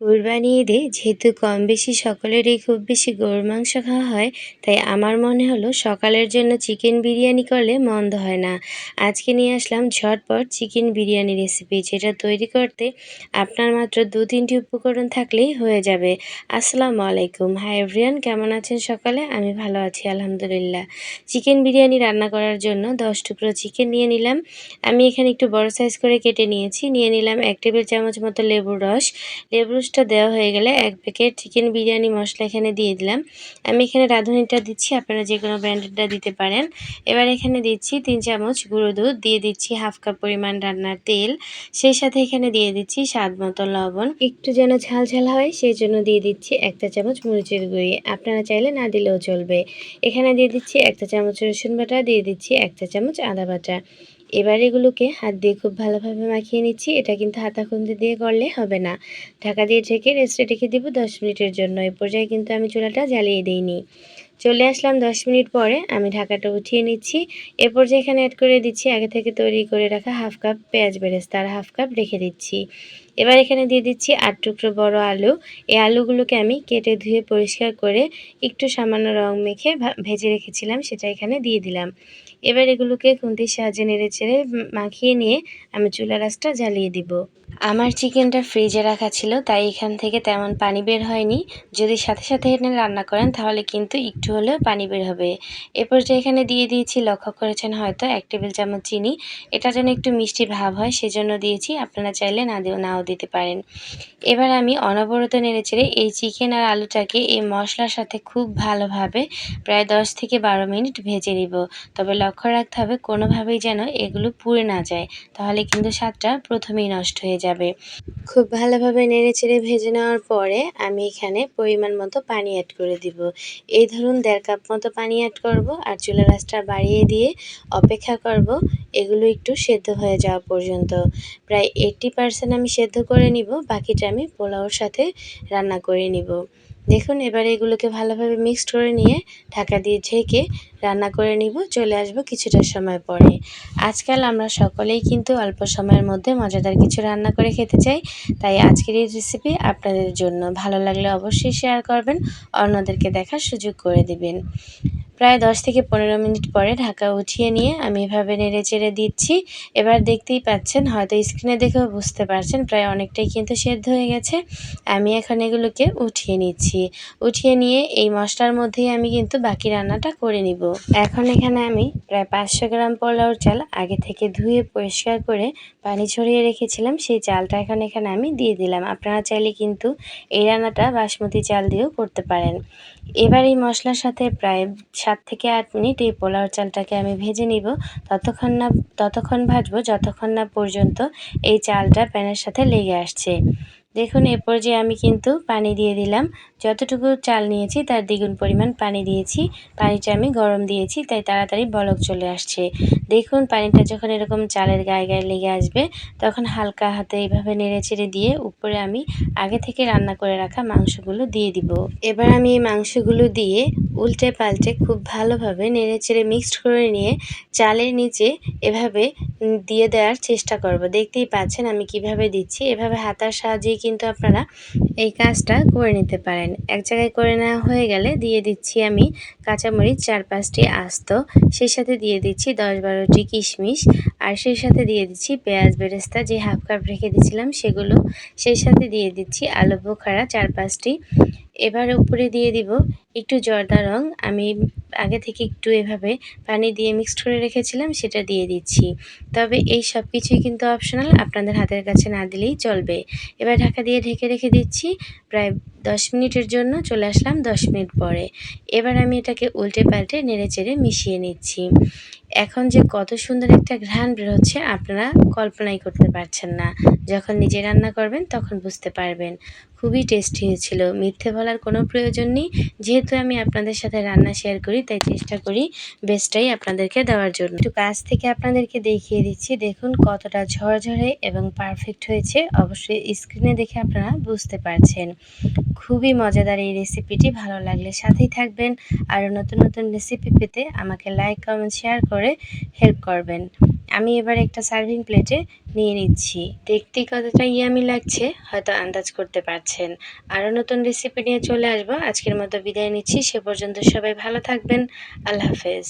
কোরবানি ঈদে যেহেতু কম বেশি সকলেরই খুব বেশি গরুর মাংস খাওয়া হয়, তাই আমার মনে হলো সকালের জন্য চিকেন বিরিয়ানি করলে মন্দ হয় না। আজকে নিয়ে আসলাম ঝটপট চিকেন বিরিয়ানি রেসিপি, যেটা তৈরি করতে আপনার মাত্র দু তিনটি উপকরণ থাকলেই হয়ে যাবে। আসসালামু আলাইকুম। হাই এভরিয়ান কেমন আছেন সকালে? আমি ভালো আছি, আলহামদুলিল্লাহ। চিকেন বিরিয়ানি রান্না করার জন্য দশ টুকরো চিকেন নিয়ে নিলাম। আমি এখানে একটু বড় সাইজ করে কেটে নিয়েছি। নিয়ে নিলাম এক টেবিল চামচ মতো লেবুর রস। লেবুর রসটা দেওয়া হয়ে গেলে এক প্যাকেট চিকেন বিরিয়ানি মশলা এখানে দিয়ে দিলাম। আমি এখানে রাঁধুনিটা দিচ্ছি, আপনারা যে কোনো ব্র্যান্ডেডটা দিতে পারেন। এবার এখানে দিচ্ছি তিন চামচ গুঁড়ো দুধ, দিয়ে দিচ্ছি হাফ কাপ পরিমাণ রান্নার তেল। সেই সাথে এখানে দিয়ে দিচ্ছি স্বাদ মতো লবণ। একটু যেন ঝাল ঝাল হয়, সেই জন্য দিয়ে দিচ্ছি একটা চামচ মরিচের গুঁড়ি। আপনারা চাইলে না দিলেও চলবে। এখানে দিয়ে দিচ্ছি একটা চামচ রসুন বাটা, দিয়ে দিচ্ছি একটা চামচ আদা বাটা। এবার এগুলোকে হাত দিয়ে খুব ভালোভাবে মাখিয়ে নিচ্ছি। এটা কিন্তু হাতা খুন্তি দিয়ে করলে হবে না। ঢাকা দিয়ে ঢেকে রেস্টে রেখে দিব দশ মিনিটের জন্য। এই পর্যায়ে কিন্তু আমি চুলাটা জ্বালিয়ে দিইনি। চলে আসলাম দশ মিনিট পরে। আমি ঢাকাটা উঠিয়ে নিচ্ছি। এ পর্যায়ে এখানে অ্যাড করে দিচ্ছি। আগে থেকে তৈরি করে রাখা হাফ কাপ পেঁয়াজ বেরেস্তা আর হাফ কাপ রেখে দিচ্ছি। এবার এখানে দিয়ে দিচ্ছি আট টুকরো বড় আলু। এই আলুগুলোকে আমি কেটে ধুয়ে পরিষ্কার করে একটু সামান্য রং মেখে ভেজে রেখেছিলাম, সেটা এখানে দিয়ে দিলাম। এবার এগুলোকে খুন্তির সাহায্যে নেড়ে চেড়ে মাখিয়ে নিয়ে আমি চুলা রাসটা জ্বালিয়ে দিব। আমার চিকেনটা ফ্রিজে রাখা ছিল, তাই এখান থেকে তেমন পানি বের হয়নি। যদি সাথে সাথে এখানে রান্না করেন, তাহলে কিন্তু একটু হলেও পানি বের হবে। এরপর যে এখানে দিয়ে দিয়েছি, লক্ষ্য করেছেন হয়তো, এক টেবিল চামচ চিনি। এটা যেন একটু মিষ্টি ভাব হয়, সেজন্য দিয়েছি। আপনারা চাইলে না দিও নাও দিতে পারেন। এবার আমি অনবরত নেড়ে চেড়ে এই চিকেন আর আলুটাকে এই মশলার সাথে খুব ভালোভাবে প্রায় দশ থেকে বারো মিনিট ভেজে নিব। তবে লক্ষ্য রাখতে হবে কোনোভাবেই যেন এগুলো পুড়ে না যায়, তাহলে কিন্তু স্বাদটা প্রথমেই নষ্ট হয়ে যাবে। খুব ভালোভাবে নেড়ে চেড়ে ভেজে নেওয়ার পরে আমি এখানে পরিমাণ মতো পানি অ্যাড করে দিব। এই ধরুন দেড় কাপ মতো পানি অ্যাড করব আর চুলা রাসটা বাড়িয়ে দিয়ে অপেক্ষা করব এগুলো একটু সেদ্ধ হয়ে যাওয়া পর্যন্ত। প্রায় এইট্টি পারসেন্ট আমি সেদ্ধ করে নিব, বাকিটা আমি পোলাওর সাথে রান্না করে নিব। দেখুন, এবারে এগুলোকে ভালোভাবে মিক্সড করে নিয়ে ঢাকা দিয়ে ঝেঁকে রান্না করে নিব, চলে আসব কিছুটা সময় পরে। আজকাল আমরা সকলেই কিন্তু অল্প সময়ের মধ্যে মজাদার কিছু রান্না করে খেতে চাই, তাই আজকের এই রেসিপি আপনাদের জন্য। ভালো লাগলে অবশ্যই শেয়ার করবেন, অন্যদেরকে দেখার সুযোগ করে দিবেন। প্রায় দশ থেকে পনেরো মিনিট পরে ঢাকা উঠিয়ে নিয়ে আমি এভাবে নেড়ে চেড়ে দিচ্ছি। এবার দেখতেই পাচ্ছেন, হয়তো স্ক্রিনে দেখেও বুঝতে পারছেন, প্রায় অনেকটাই কিন্তু সেদ্ধ হয়ে গেছে। আমি এখন এগুলোকে উঠিয়ে নিচ্ছি। উঠিয়ে নিয়ে এই মশলার মধ্যেই আমি কিন্তু বাকি রান্নাটা করে নিব। এখন এখানে আমি প্রায় পাঁচশো গ্রাম পোলাওর চাল আগে থেকে ধুয়ে পরিষ্কার করে পানি ছড়িয়ে রেখেছিলাম। সেই চালটা এখন এখানে আমি দিয়ে দিলাম। আপনারা চাইলে কিন্তু এই রান্নাটা বাসমতি চাল দিয়েও করতে পারেন। এবার এই মশলার সাথে প্রায় সাত থেকে আট মিনিট এই পোলাও চালটাকে আমি ভেজে নিব। ততক্ষণ না, ততক্ষণ ভাজবো যতক্ষণ না পর্যন্ত এই চালটা প্যানের সাথে লেগে আসছে। দেখুন এরপর যে আমি কিন্তু পানি দিয়ে দিলাম যতটুকু চাল নিয়েছি তার দ্বিগুণ পরিমাণ পানি দিয়েছি। পানিটা আমি গরম দিয়েছি, তাই তাড়াতাড়ি বলক চলে আসছে। দেখুন, পানিটা যখন এরকম চালের গায়ে গায়ে লেগে আসবে, তখন হালকা হাতে এইভাবে নেড়ে চেড়ে দিয়ে উপরে আমি আগে থেকে রান্না করে রাখা মাংসগুলো দিয়ে দিব। এবার আমি এই মাংসগুলো দিয়ে উল্টে পাল্টে খুব ভালোভাবে নেড়ে চেড়ে মিক্সড করে নিয়ে চালের নিচে এভাবে দিয়ে দেওয়ার চেষ্টা করব। দেখতেই পাচ্ছেন আমি কীভাবে দিচ্ছি। এভাবে হাতার সাহায্যেই কিন্তু আপনারা এই কাজটা করে নিতে পারেন। এক জায়গায় করে নেওয়া হয়ে গেলে দিয়ে দিচ্ছি আমি কাঁচামরিচ চার পাঁচটি আস্ত। সেই সাথে দিয়ে দিচ্ছি দশ বারোটি কিশমিশ। আর সেই সাথে দিয়ে দিচ্ছি পেঁয়াজ বেরেস্তা, যে হাফ কাপ রেখে দিয়েছিলাম সেগুলো। সেই সাথে দিয়ে দিচ্ছি আলু বোখারা চার পাঁচটি এবার উপরে দিয়ে দিব একটু জর্দা রং। আমি আগে থেকে একটু এভাবে পানি দিয়ে মিক্সড করে রেখেছিলাম, সেটা দিয়ে দিচ্ছি। তবে এই সব কিছুই কিন্তু অপশনাল আপনাদের হাতের কাছে না দিলেই চলবে। এবার ঢাকা দিয়ে ঢেকে রেখে দিচ্ছি, প্রায় দশ মিনিটের জন্য চলে আসলাম দশ মিনিট পরে। এবার আমি এটাকে উল্টে পাল্টে নেড়ে চেড়ে মিশিয়ে নিচ্ছি। এখন যে কত সুন্দর একটা ঘ্রাণ বেরোচ্ছে আপনারা কল্পনাই করতে পারছেন না। যখন নিজে রান্না করবেন, তখন বুঝতে পারবেন। খুবই টেস্টি হয়েছিল। মিথ্যে বলার কোনো প্রয়োজন নেই। যেহেতু আমি আপনাদের সাথে রান্না শেয়ার করি, তাই চেষ্টা করি বেস্টটাই আপনাদেরকে দেওয়ার জন্য। একটু কাছ থেকে আপনাদেরকে দেখিয়ে দিচ্ছি। দেখুন কতটা ঝরঝরে এবং পারফেক্ট হয়েছে। অবশ্যই স্ক্রিনে দেখে আপনারা বুঝতে পারছেন। খুবই মজাদার এই রেসিপিটি ভালো লাগলে সাথেই থাকবেন। আরও নতুন নতুন রেসিপি পেতে আমাকে লাইক কমেন্ট শেয়ার করে হেল্প করবেন। আমি এবার একটা সার্ভিং প্লেটে নিয়ে নিচ্ছি। দেখতে কতটা ইয়ামি লাগছে, হয়তো আন্দাজ করতে পারছেন। আরও নতুন রেসিপি নিয়ে চলে আসব। আজকের মতো বিদায় নিচ্ছি। সে পর্যন্ত সবাই ভালো থাকবেন। আল্লাহ হাফেজ।